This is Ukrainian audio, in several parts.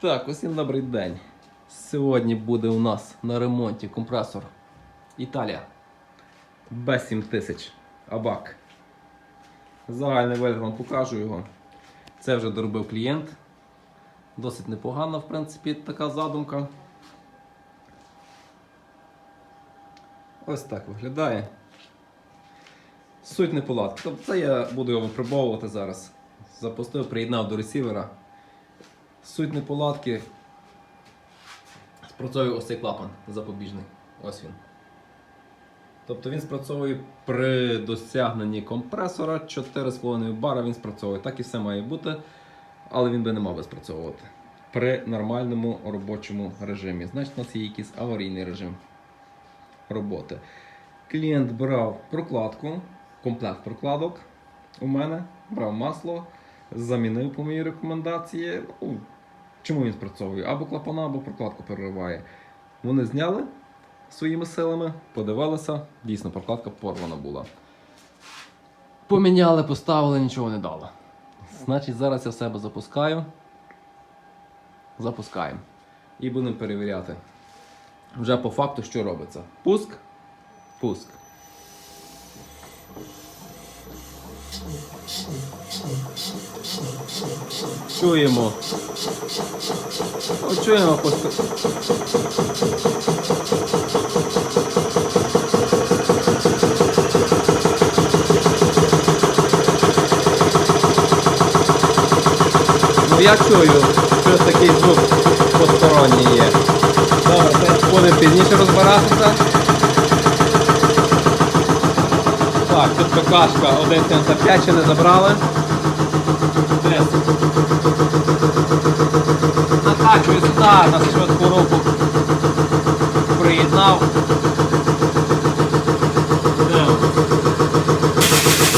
Так, усім добрий день. Сьогодні буде у нас на ремонті компресор Італія B7000 Абак. Загальний вигляд вам покажу його. Це вже доробив клієнт. Досить непогана, в принципі, така задумка. Ось так виглядає. Суть неполадки. Тобто це я буду його випробовувати зараз. Запустив, приєднав до ресівера. Суть неполадки. Спрацьовує ось цей клапан запобіжний. Ось він. Тобто він спрацьовує при досягненні компресора 4,5 бара він спрацьовує. Так і все має бути, але він би не мав би спрацьовувати. При нормальному робочому режимі. Значить, у нас є якийсь аварійний режим роботи. Клієнт брав прокладку, комплект прокладок у мене, брав масло, замінив по моїй рекомендації. Ну, чому він спрацьовує? Або клапана, або прокладку перериває. Вони зняли своїми силами, подивилися, дійсно прокладка порвана була. Поміняли, поставили, нічого не дало. Значить, зараз я в себе запускаю. Запускаємо. І будемо перевіряти. Вже по факту, що робиться. Пуск, пуск. Чуємо. Чуємо. Ну я чую, щось такий звук посторонній є. Добре, будемо пізніше розбиратися. Так, тут ПКшка 1.75 ще не забрали. Накачую сюди, на швидку руку приєднав.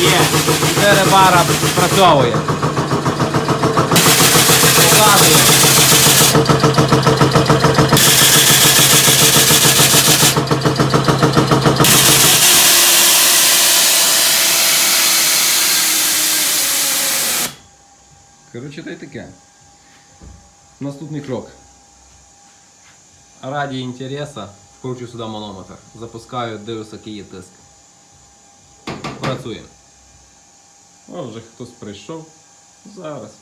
Є, 4 бара спрацьовує. Показує. Коротше, та й таке. Наступний крок. Раді інтереса вкручу сюди манометр. Запускаю, дивлюся, який є тиск. Працює. О, вже хтось прийшов. Зараз.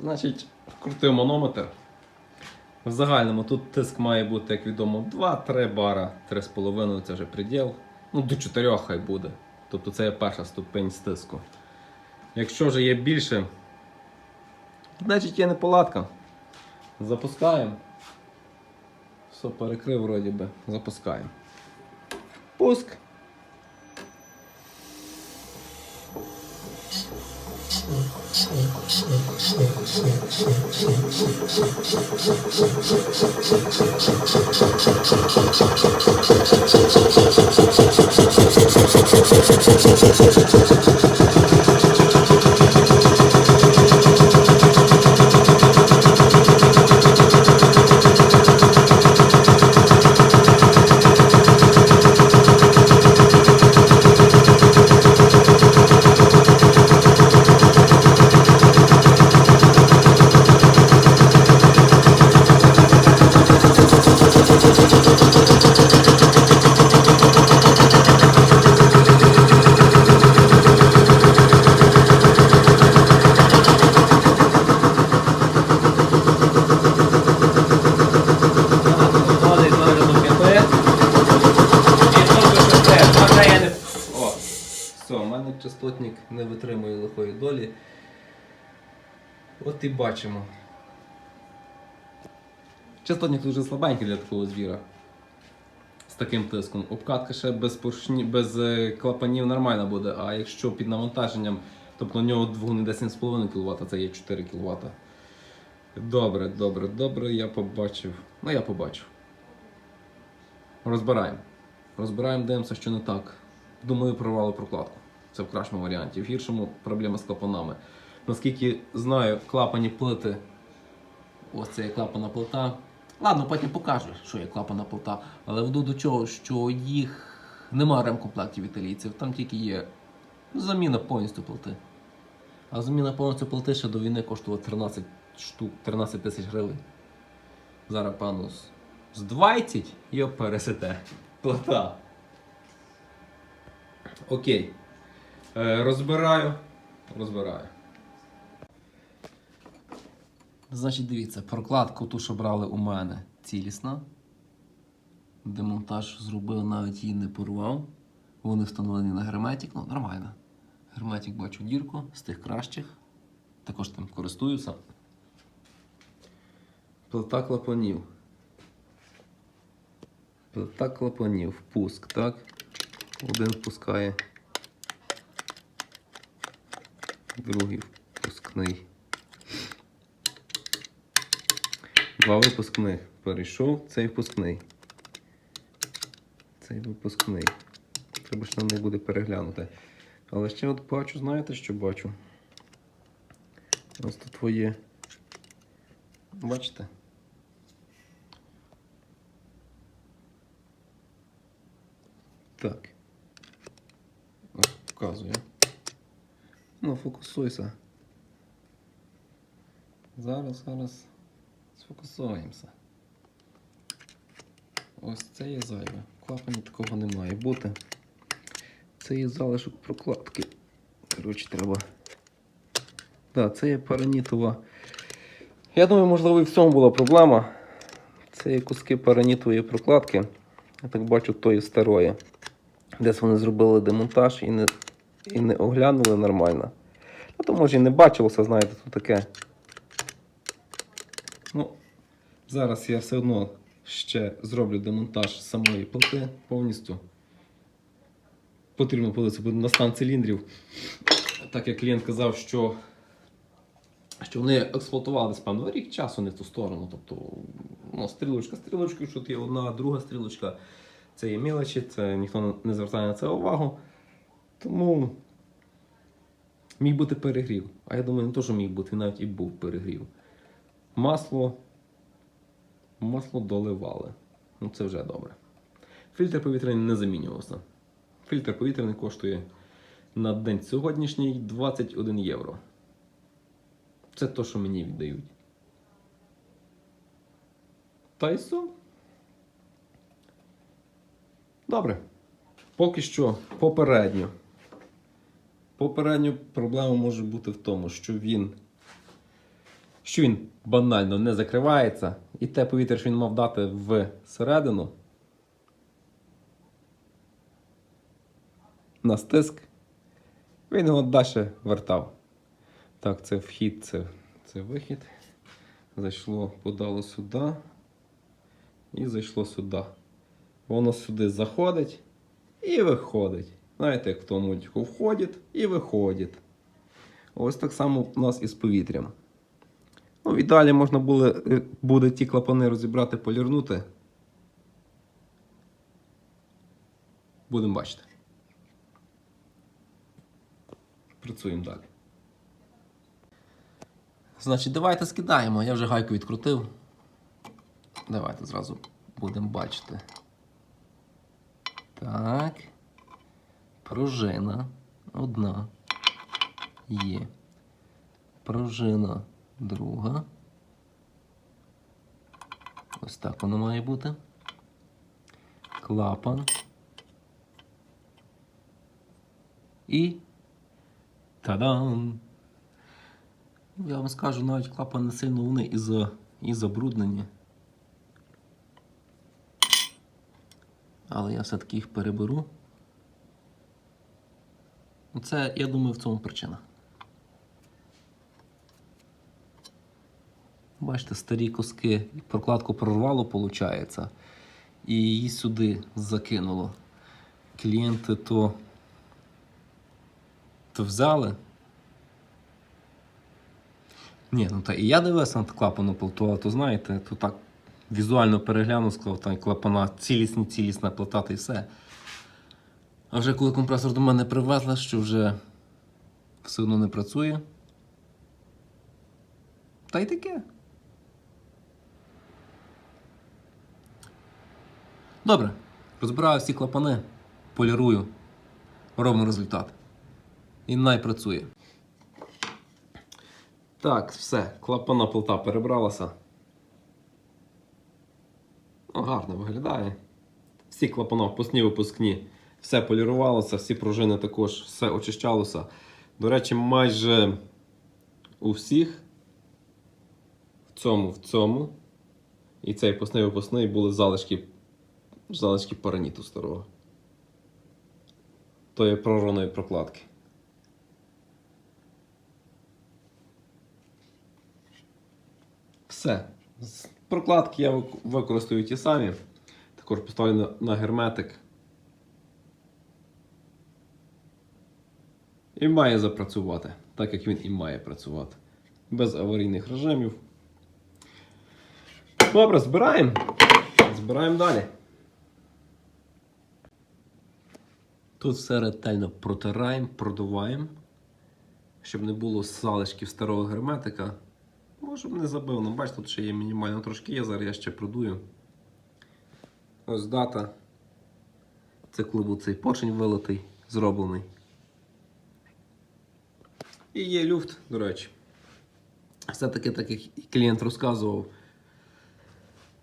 Значить, вкрутив манометр. В загальному тут тиск має бути, як відомо, 2-3 бара, 3,5 це вже приділ. Ну, до 4 хай буде. Тобто це є перша ступень стиску. Якщо вже є більше, значить є неполадка. Запускаємо. Все, перекрив вроді би. Запускаємо. Пуск. Виходить з огляду п'яти. І тут шести. Можна я не... О, все, у мене частотник не витримує лихої долі. От і бачимо. Частотник дуже слабенький для такого звіра. З таким тиском. Обкатка ще без, поршні, без е, клапанів нормально буде, а якщо під навантаженням, тобто у нього двигун іде 7,5 кВт, це є 4 кВт. Добре, добре, добре, я побачив. Ну я побачив. Розбираємо. Розбираємо, дивимося, що не так. Думаю, прорвали прокладку. Це в кращому варіанті. В гіршому проблема з клапанами. Наскільки знаю, клапані плити. Ось це є клапана плита. Ладно, потім покажу, що є клапана плита. Але веду до чого, що їх немає ремкомплектів італійців, там тільки є заміна повністю плити. А зміна повністю плити ще до війни коштувала 13 штук, 13 тисяч гривень. Зараз пану з- з 20 і пересете. Плита. Окей. Е, розбираю. Розбираю. Значить, дивіться, прокладку ту, що брали у мене, цілісна. Демонтаж зробив, навіть її не порвав. Вони встановлені на герметик, ну нормально. Герметик бачу дірку з тих кращих. Також тим користуюся. Плита клапанів. Плита клапанів. Впуск, так? Один впускає. Другий впускний. Два випускних. Перейшов цей впускний. Цей випускний. Треба ж на них буде переглянути. Але ще от бачу, знаєте, що бачу? Ось тут твоє. Бачите? Так. Ось, показую. Ну, фокусуйся. Зараз, зараз сфокусуємося. Ось це є зайве. В клапані такого не має бути. Це є залишок прокладки. Коротше, треба. Так, це є паранітова. Я думаю, можливо, і в цьому була проблема. Це є куски паранітової прокладки. Я так бачу, тої старої. Десь вони зробили демонтаж і не, і не оглянули нормально. Ну, то може і не бачилося, знаєте, тут таке. Ну, зараз я все одно ще зроблю демонтаж самої плити повністю. Потрібно подивитися буде на стан циліндрів. Так як клієнт казав, що, що вони експлуатували певно рік часу не в ту сторону. Тобто ну, стрілочка стрілочки, що тут є одна, друга стрілочка. Це є мілочі, це ніхто не звертає на це увагу. Тому міг бути перегрів. А я думаю, не то, що міг бути, навіть і був перегрів. Масло. Масло доливали. Ну це вже добре. Фільтр повітряний не замінювався. Фільтр повітряний коштує на день сьогоднішній 21 євро. Це то, що мені віддають. Та й все. Добре. Поки що попередньо. Попередньо проблема може бути в тому, що він, що він банально не закривається, і те повітря, що він мав дати всередину, на стиск, він його далі вертав. Так, це вхід, це, це вихід. Зайшло, подало сюди і зайшло сюди. Воно сюди заходить і виходить. Знаєте, як в тому входить і виходить. Ось так само у нас із повітрям. Ну, в ідеалі можна було, е, буде ті клапани розібрати, полірнути. Будемо бачити. Працюємо далі. Значить, давайте скидаємо. Я вже гайку відкрутив. Давайте зразу будемо бачити. Так. Пружина одна є. Пружина друга. Ось так воно має бути. Клапан. І. Та-дам! Я вам скажу, навіть клапан не сильно вони і, за, і забруднені. Але я все-таки їх переберу. Це, я думаю, в цьому причина. Бачите, старі куски, прокладку прорвало, виходить, і її сюди закинуло. Клієнти то, то взяли. Ні, ну та і я дивився на клапану плиту, але то знаєте, то так візуально переглянув, сказав, там клапана цілісні, цілісна плита та й все. А вже коли компресор до мене привезли, що вже все одно не працює. Та й таке. Добре. Розбираю всі клапани, полірую, робимо результат. І най працює. Так, все, клапана плита перебралася. Ну, гарно виглядає. Всі клапана впускні, випускні. Все полірувалося, всі пружини також, все очищалося. До речі, майже у всіх в цьому, в цьому. І цей випускний випускний були залишки, залишки параніту старого. Тої прорваної прокладки. Все. Прокладки я вик- використаю ті самі. Також поставлю на герметик. І має запрацювати, так як він і має працювати. Без аварійних режимів. Добре, збираємо. Збираємо далі. Тут все ретельно протираємо, продуваємо, щоб не було залишків старого герметика. Може не забив, ну бачите, тут ще є мінімально трошки є, зараз я ще продую. Ось дата. Це коли був цей поршень вилитий, зроблений. І є люфт, до речі. Все-таки, так як і клієнт розказував,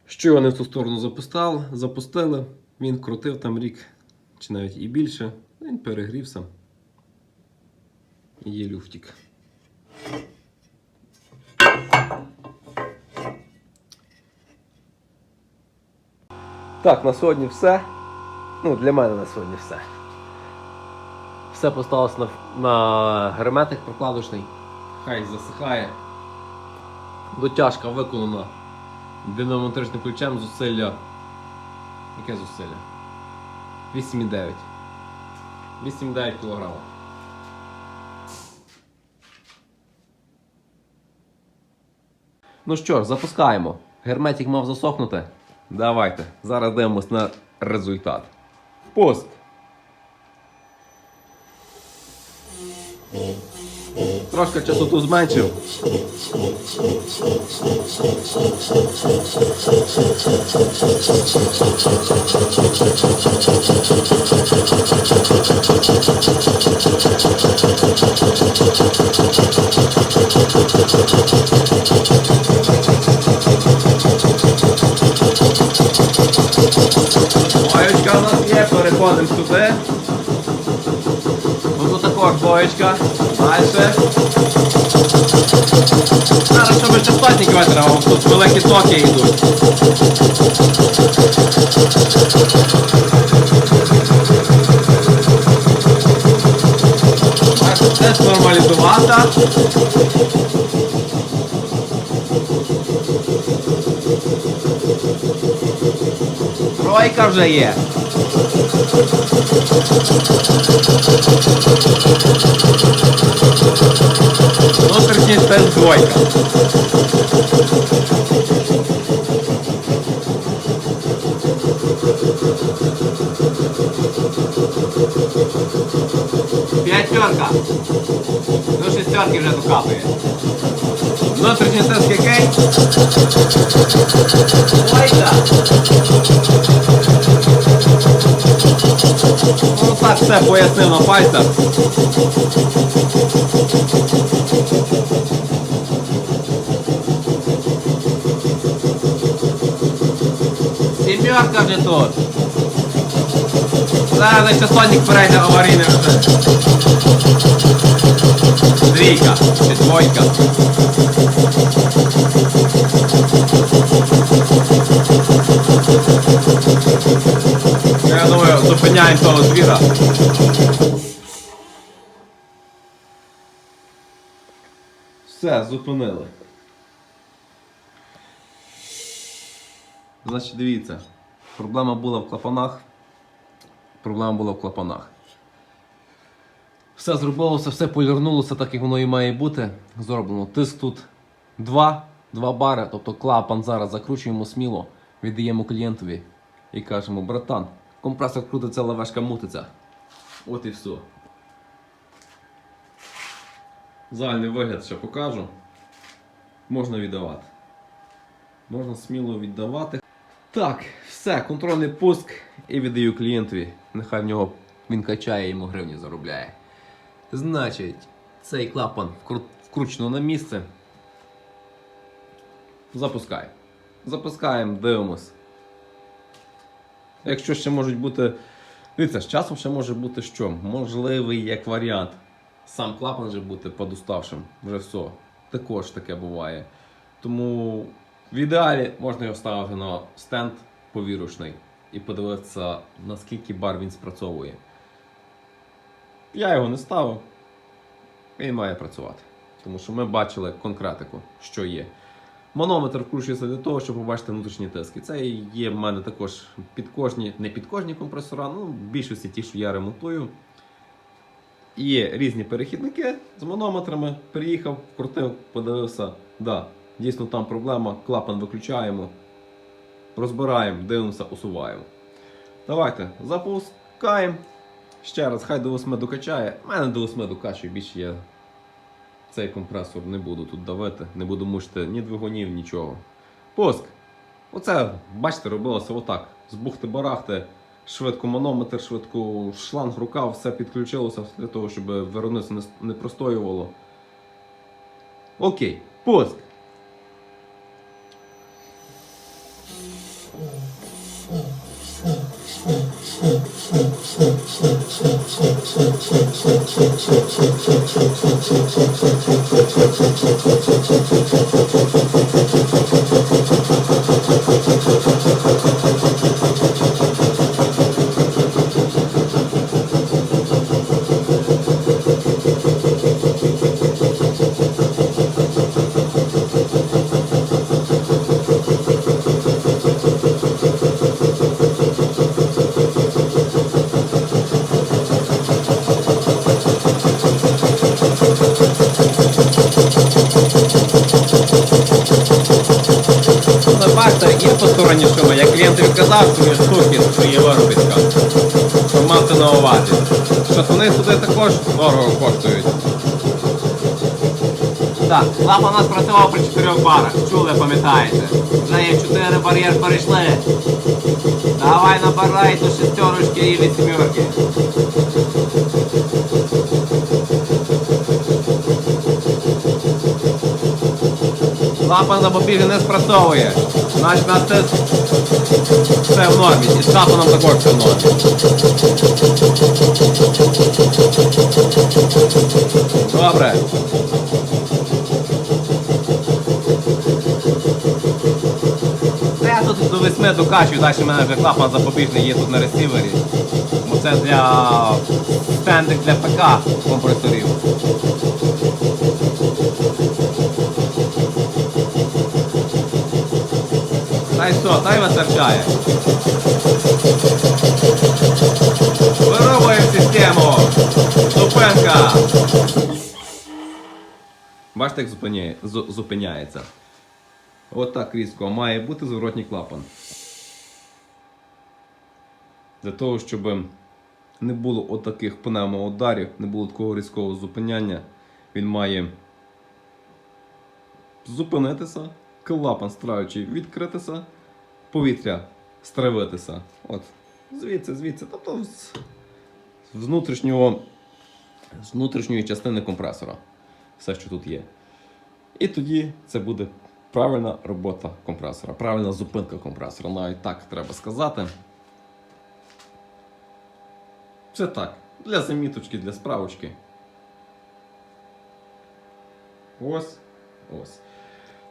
що не в ту сторону запустили, він крутив там рік, чи навіть і більше, він перегрівся. І є люфтик. Так, на сьогодні все. Ну, для мене на сьогодні все. Все поставилось на, на герметик прокладочний. Хай засихає. Дотяжка виконана динамометричним ключем зусилля. Яке зусилля? 8,9. 8,9 кг. Ну що ж, запускаємо. Герметик мав засохнути. Давайте. Зараз дивимось на результат. Пуск. Трошки частоту зменшив. Боєчка у нас є, переходимо сюди. Ну тут також боєчка. Дальше. Зараз, щоб частотники витримав, тут великі токи йдуть. Теж нормалізувати. Тройка вже є. Внутрішній тест двойка. П'ятерка. До шестерки вже докапує. Внутрішній тест який? Двойка. Ну так все пояснив на пальцях. Сімерка вже тут. Зараз на частотник перейде аварійний режим. Двійка двойка. Я думаю, того звіра. Все, зупинили. Значить, дивіться, проблема була в клапанах. Проблема була в клапанах. Все зробилося, все полірнулося, так як воно і має бути. Зроблено. Тиск тут 2, 2 бари, тобто клапан зараз закручуємо сміло, віддаємо клієнтові і кажемо, братан, компресор крутиться, лавешка мутиться. От і все. Загальний вигляд ще покажу. Можна віддавати. Можна сміло віддавати. Так, все, контрольний пуск і віддаю клієнтові. Нехай в нього він качає йому гривні заробляє. Значить, цей клапан вкручено на місце. запускай. Запускаємо, дивимось. Якщо ще можуть бути. Дивіться, з часом ще може бути що? Можливий як варіант. Сам клапан вже бути подуставшим. Вже все. Також таке буває. Тому в ідеалі можна його ставити на стенд повірушний і подивитися, наскільки бар він спрацьовує. Я його не ставив. Він має працювати. Тому що ми бачили конкретику, що є. Манометр вкручується для того, щоб побачити внутрішні тиски. Це є в мене також підкожні, не підкожні компресора, ну, в більшості ті, що я ремонтую. Є різні перехідники з манометрами. Приїхав, вкрутив, подивився. Да, дійсно там проблема. Клапан виключаємо, розбираємо, дивимося, усуваємо. Давайте запускаємо. Ще раз, хай до 8 докачає. У мене до 8 докачує, більше я цей компресор не буду тут давити, не буду мучити ні двигунів, нічого. Пуск. Оце, бачите, робилося отак. З бухти-барахти, швидко манометр, швидко шланг, рукав, все підключилося для того, щоб виробництво не простоювало. Окей, пуск. Посторонні шуми. Я клієнтові казав, що є штуки, що є виробітка. Що мати на увазі. Що сюди також дорого коштують. Так, клапан у нас працював при 4 барах. Чули, пам'ятаєте? Вже є 4 бар'єр перейшли. Давай набирай до шестерочки і вісьмерки. Клапан запобіжний не спрацьовує. Значить на це все в нормі. І з клапаном також все в нормі. Добре. Я тут до 8 докачую, далі в мене вже клапан запобіжний є тут на ресівері. Бо це для стендик для ПК компресорів. Дай що, дай вистачає. Вирубуємо систему. Зупинка. Бачите, як зупиняє, зу- зупиняється. Отак різко має бути зворотній клапан. Для того, щоб не було отаких пневмоударів, не було такого різкого зупиняння, він має зупинитися, клапан страючий відкритися, повітря стравитися. От. Звідси, звідси. Тобто з, внутрішнього, з внутрішньої частини компресора. Все, що тут є. І тоді це буде правильна робота компресора, правильна зупинка компресора. Навіть так треба сказати. Це так. Для заміточки, для справочки. Ось. Ось.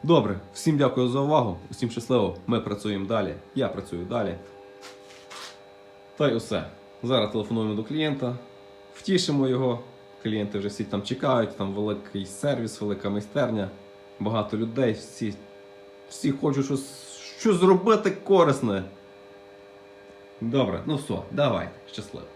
Добре, всім дякую за увагу. Усім щасливо. Ми працюємо далі. Я працюю далі. Та й усе. Зараз телефонуємо до клієнта, втішимо його. Клієнти вже всі там чекають, там великий сервіс, велика майстерня, багато людей, всі, всі хочуть щось, щось зробити корисне. Добре, ну все, давай, щасливо.